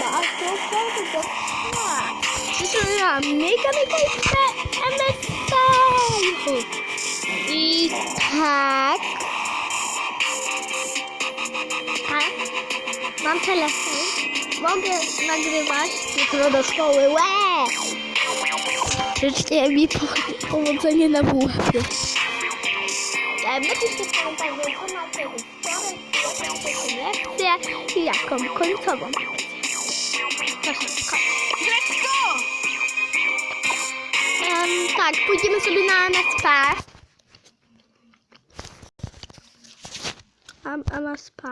bardzo, bardzo. Przyszłam mega, mega MSP. I tak. Tak. Mam telefon. Mogę nagrywać jutro do szkoły. Łe! Życzcie mi po- powodzenia na. E, u wtorek, jaką chcecie lekcję i jaką końcową. Let's go! Em, tak, pójdziemy sobie na MSP. Am, MSP.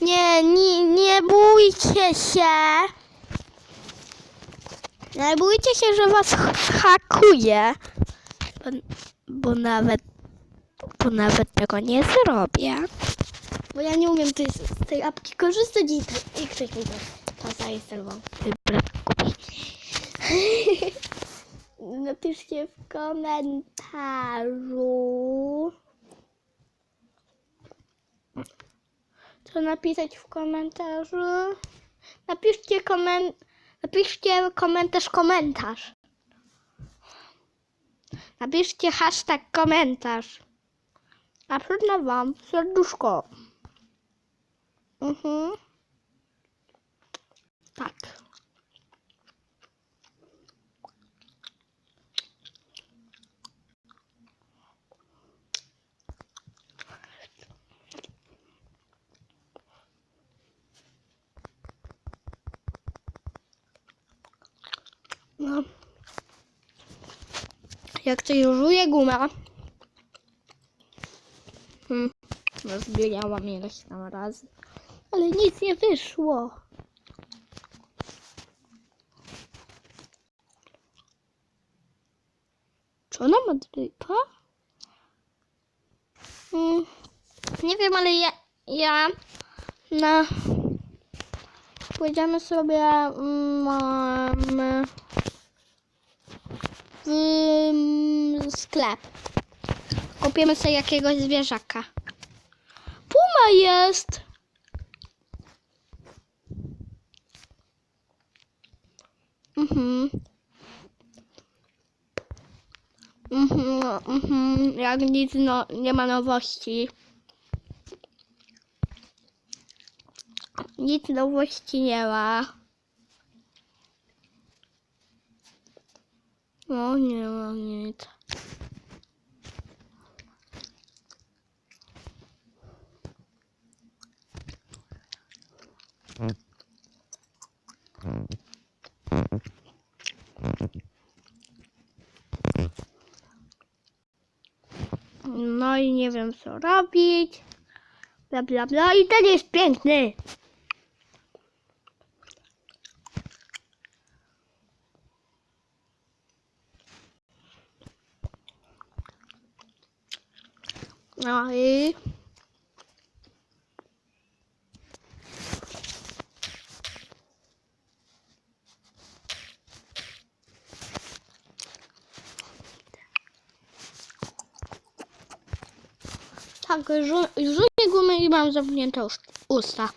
Nie, nie, nie bójcie się. Nie bójcie się, że was hakuje. Bo, bo nawet, bo nawet tego nie zrobię. Bo ja nie umiem tej, z tej apki korzystać i, i ktoś mi to, zainstalował. Kupi. Napiszcie w komentarzu. Co napisać w komentarzu? Napiszcie koment... Napiszcie komentarz komentarz. Napiszcie hashtag komentarz. A przyznam wam serduszko. Mhm. Tak. No. Jak coś żuje guma. Hmm. Rozbijałam ileś tam razy. Ale nic nie wyszło. Czy ona ma drypa? Hmm. Nie wiem, ale ja, ja na pójdziemy sobie mm, w mm, sklep. Kupimy sobie jakiegoś zwierzaka. Puma jest! Mhm. Mhm, no, mhm. Jak nic, no, nie ma nowości. Nic nowości nie ma. No, nie ma nic. No i nie wiem co robić. Bla bla bla i ten jest piękny. No i tak, żu- rzucę gumę i mam zamknięte ust- usta.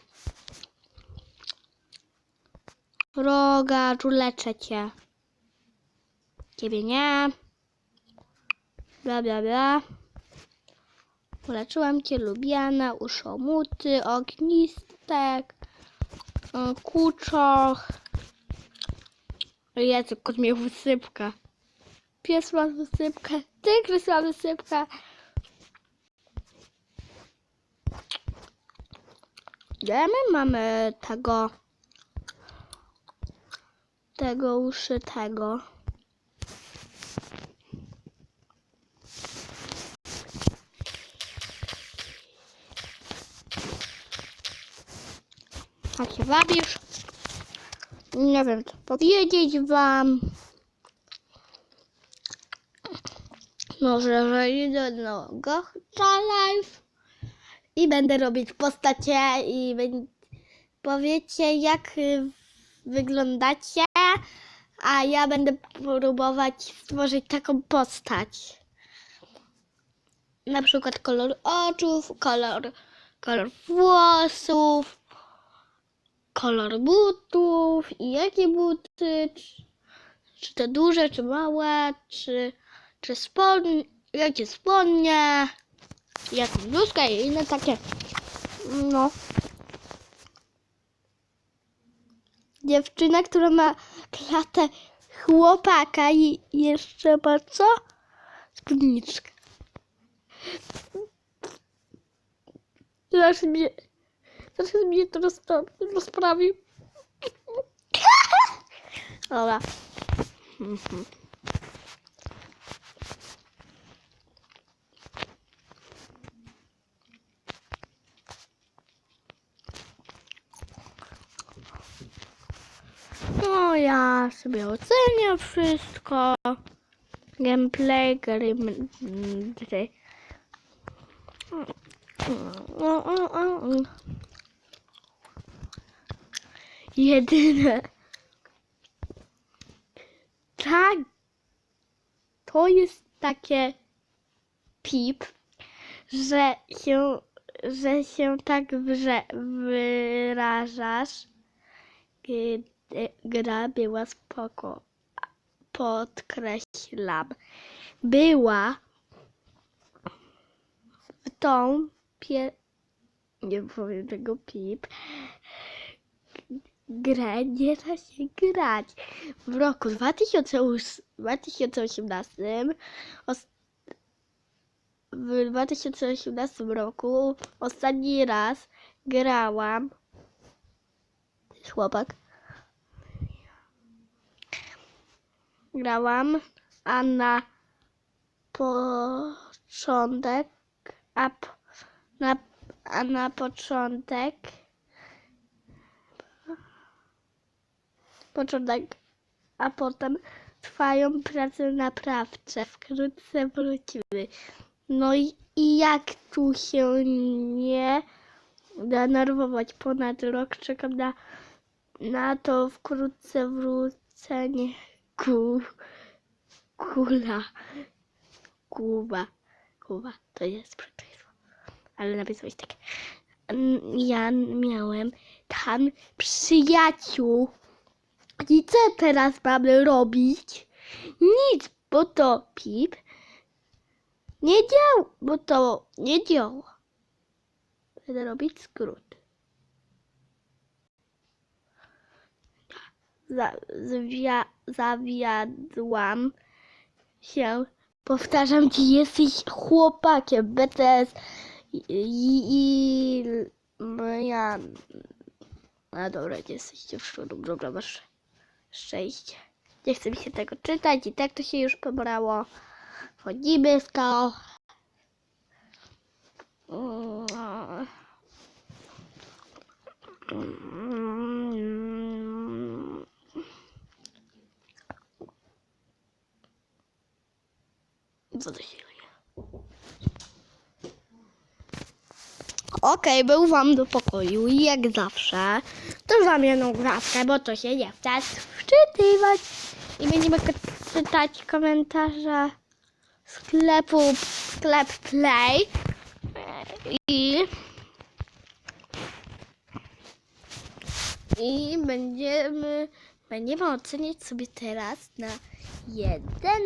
Roga, leczę cię. Ciebie nie. Bla bla bla. Uleczyłam cię, lubiana, uszomuty, ognistek, y, kuczoch. Jezu, kot mnie wysypka. Pies ma wysypkę, tygrys ma wysypkę. Gdzie my mamy tego tego uszytego? Tak się bawisz? Nie wiem co powiedzieć wam. Może, że idę do Gocha Live i będę robić postacie i powiecie jak y, wyglądacie, a ja będę próbować stworzyć taką postać. Na przykład kolor oczu, kolor kolor włosów, kolor butów i jakie buty, czy, czy te duże, czy małe, czy, czy spodnie, jakie spodnie, jaką bluzkę i inne takie, no. Dziewczyna, która ma klatę chłopaka i jeszcze ma co? Spódniczkę. Zaraz mnie, zaraz mnie to rozpra- rozprawił. Dobra. Mhm. No ja sobie ocenię wszystko. Gameplay gry. m- m- tej- Jedyne. Tak. To jest takie pip, że się, że się tak wyrażasz. Gdy gra była spoko. Podkreślam. Była w tą pie... nie powiem tego pip. Grę nie da się grać. W roku 2008 2018 os- w 2018 roku ostatni raz grałam chłopak grałam, a na początek, a, na, a na początek, początek, a potem trwają prace naprawcze. Wkrótce wrócimy. No i, i jak tu się nie denerwować ponad rok, czekam na, na to wkrótce wrócenie ku, kula, kuba, kuba, to jest przekleństwo, ale napisałeś tak, Mm, ja miałem tam przyjaciół i co teraz mamy robić? Nic, bo to pip nie działa, bo to nie działa. Będę robić skrót. Za, zwia, zawiadłam się. Powtarzam ci, jesteś chłopakiem BTS i, i, i ja. A dobra, nie jesteś dziewczyną, dobra, masz szczęście. Nie chce mi się tego czytać i tak to się już pobrało. Wchodzimy w to. Mm. Co to się? Okej, był wam do pokoju i jak zawsze to zamianą grafkę, bo to się nie chce wczytywać. I będziemy czytać komentarze sklepu sklep Play i i będziemy będziemy oceniać sobie teraz na jeden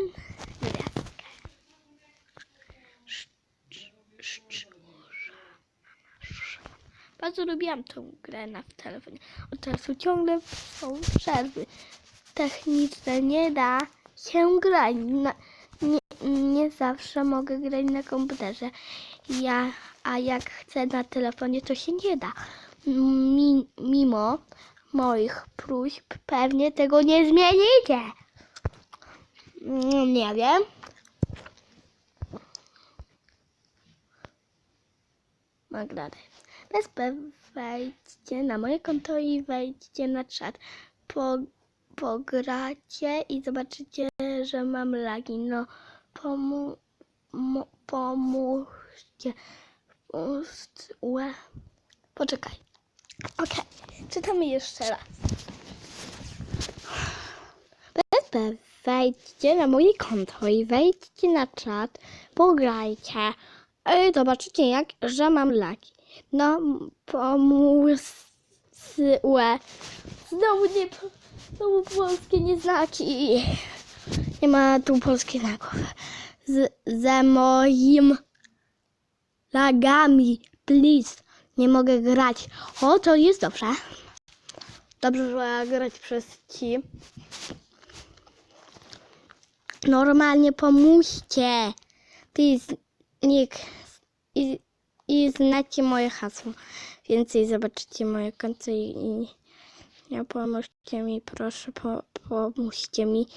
Bardzo lubiłam tą grę na telefonie. Od czasu ciągle są przerwy techniczne. Nie da się grać. Na, nie, nie zawsze mogę grać na komputerze. Ja, a jak chcę na telefonie, to się nie da. Mi, mimo moich próśb pewnie tego nie zmienicie. Mm, Nie wiem. Nagrady. Bez wejdźcie na moje konto i wejdźcie na czat. Po, pogracie i zobaczycie, że mam lagi. No, pomu, pomóżcie. Ust. Poczekaj. Okej, czytamy jeszcze raz. Bez P wejdźcie na moje konto i wejdźcie na czat. Pograjcie. I zobaczycie, jak, że mam lagi. No, pomóż. Łe. Znowu nie. Znowu polskie nieznaki. Nie ma tu polskich znaków. Z, ze moim lagami, please. Nie mogę grać. O, to jest dobrze. Dobrze, że grać przez ci. Normalnie pomóżcie. Please, nick. I, znacie moje hasło. Więcej zobaczycie moje konto i, i nie pomóżcie mi, proszę, po, pomóżcie mi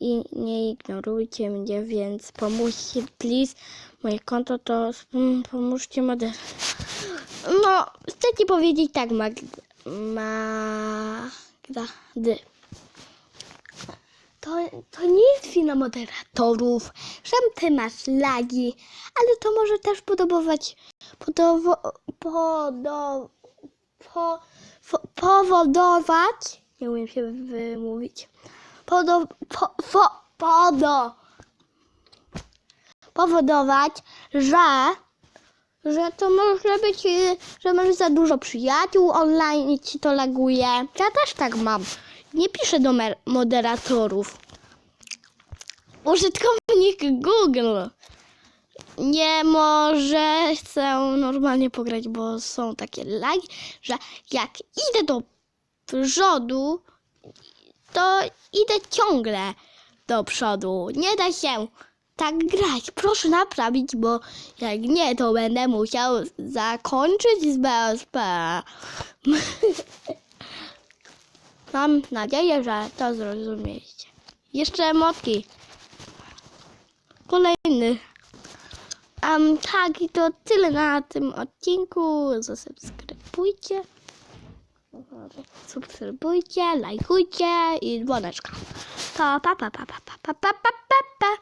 i nie ignorujcie mnie, więc pomóżcie, please. Moje konto to mm, pomóżcie moder. No, chcę ci powiedzieć tak, Magda. Magda. To, to nie jest wina moderatorów, że ty masz lagi, ale to może też podobać, podobo, podo, po, po, powodować, nie umiem się wymówić, podo, po, po, podo, powodować, że, że to może być, y, że masz za dużo przyjaciół online i ci to laguje. Ja też tak mam. Nie piszę do moderatorów. Użytkownik Google nie może chcę normalnie pograć, bo są takie lagi, że jak idę do przodu, to idę ciągle do przodu. Nie da się tak grać. Proszę naprawić, bo jak nie, to będę musiał zakończyć z BSP. Mam nadzieję, że to zrozumiecie. Jeszcze emotki. Kolejny. Um, tak, i to tyle na tym odcinku. Zasubskrybujcie. Subskrybujcie, lajkujcie i dzwoneczka. Pa, pa, pa, pa, pa, pa, pa, pa, pa, pa.